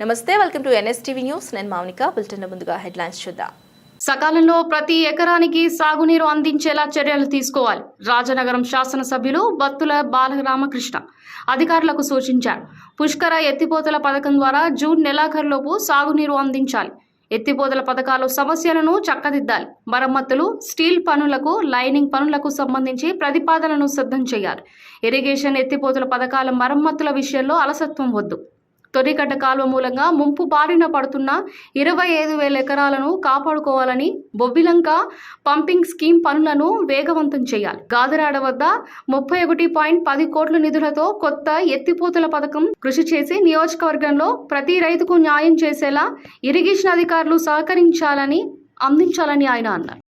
నమస్తే welcome to NSTV news. నేను Mounika bulletin ముందుగా హెడ్లైన్స్ చూద్దాం. సకాలంలో ప్రతి ఎకరానికి సాగునీరు అందించేలా చర్యలు తీసుకోవాలి. రాజనగరం శాసనసభ్యులు బత్తుల బాలరామకృష్ణ అధికారులకు సూచించారు. పుష్కర ఎత్తిపోతల పథకం ద్వారా జూన్ నెలాఖరులోపు సాగునీరు అందించాలి. ఎత్తిపోతల పథకాలు సమస్యలను చక్కదిద్దాలి. మరమ్మతులు స్టీల్ పనులకు లైనింగ్ పనులకు సంబంధించి ప్రతిపాదనను సిద్ధం చేయాలి. ఇరిగేషన్ ఎత్తిపోతల పథకాల మరమ్మతుల విషయంలో అలసత్వం వద్దు. తొరిగడ్డ కాలువ మూలంగా ముంపు బారిన పడుతున్న ఇరవై ఐదు వేల ఎకరాలను కాపాడుకోవాలని బొబ్బిలంక పంపింగ్ స్కీమ్ పనులను వేగవంతం చేయాలి. గాదరాడ వద్ద ముప్పై ఒకటి పాయింట్ పది కోట్ల నిధులతో కొత్త ఎత్తిపోతల పథకం కృషి చేసి నియోజకవర్గంలో ప్రతి రైతుకు న్యాయం చేసేలా ఇరిగేషన్ అధికారులు సహకరించాలని అందించాలని ఆయన అన్నారు.